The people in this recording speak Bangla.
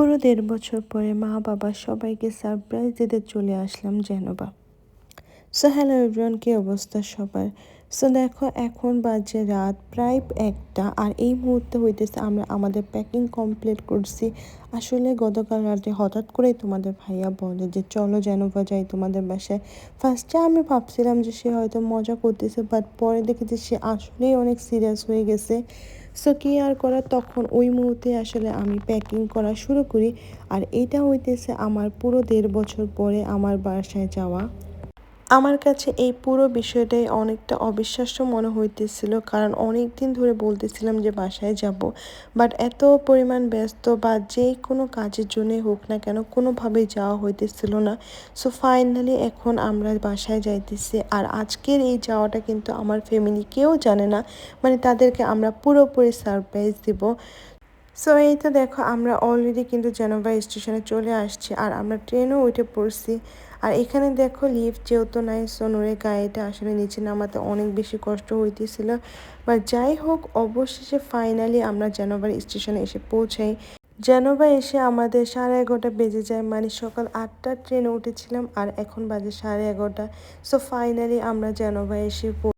পুরো দেড় বছর পরে মা বাবা সবাইকে সারপ্রাইজ দিতে চলে আসলাম জেনোবা সো হ্যালো এভরিওয়ান কী অবস্থা সবার? সো দেখো, এখন বাজে রাত প্রায় একটা আর এই মুহূর্তে হইতেছে আমরা আমাদের প্যাকিং কমপ্লিট করছি। আসলে গতকাল রাতে হঠাৎ করেই তোমাদের ভাইয়া বলে যে, চলো জেনোভা যাই তোমাদের বাসায়। ফার্স্টে আমি ভাবছিলাম যে সে হয়তো মজা করতেছে বাট পরে দেখেছি সে আসলেই অনেক সিরিয়াস হয়ে গেছে। সো কি আর করা? তখন ওই মুহূর্তে আসলে আমি প্যাকিং করা শুরু করি। আর এটা হইতেছে আমার পুরো দেড় বছর পরে আমার বাসায় যাওয়া। আমার কাছে এই পুরো বিষয়টাই অনেকটা অবিশ্বাস্য মনে হইতেছিল, কারণ অনেক দিন ধরে বলতেছিলাম যে বাসায় যাব। বাট এত পরিমাণ ব্যস্ত বা যে কোনো কাজের জন্যই হোক না কেন কোনোভাবেই যাওয়া হইতেছিল না। সো ফাইনালি এখন আমরা বাসায় যাইতেছি। আর আজকের এই যাওয়াটা কিন্তু আমার ফ্যামিলি কেউ জানে না। মানে তাদেরকে আমরা পুরোপুরি সারপ্রাইজ দিব। সো এই তো দেখো, আমরা অলরেডি কিন্তু জেনোভা স্টেশনে চলে আসছি আর আমরা ট্রেনও উঠে পড়ছি। আর এখানে দেখো লিফট যেহেতু নাই সোনুরে গাড়িটা আসলে নিচে নামাতে অনেক বেশি কষ্ট হইতেছিল। বা যাই হোক, অবশেষে ফাইনালি আমরা জেনোভার স্টেশনে এসে পৌঁছাই। জেনোভা এসে আমাদের সাড়ে এগারোটা বেজে যায় মানে সকাল আটটার ট্রেনে উঠেছিলাম আর এখন বাজে সাড়ে এগারোটা। সো ফাইনালি আমরা জেনোভা এসে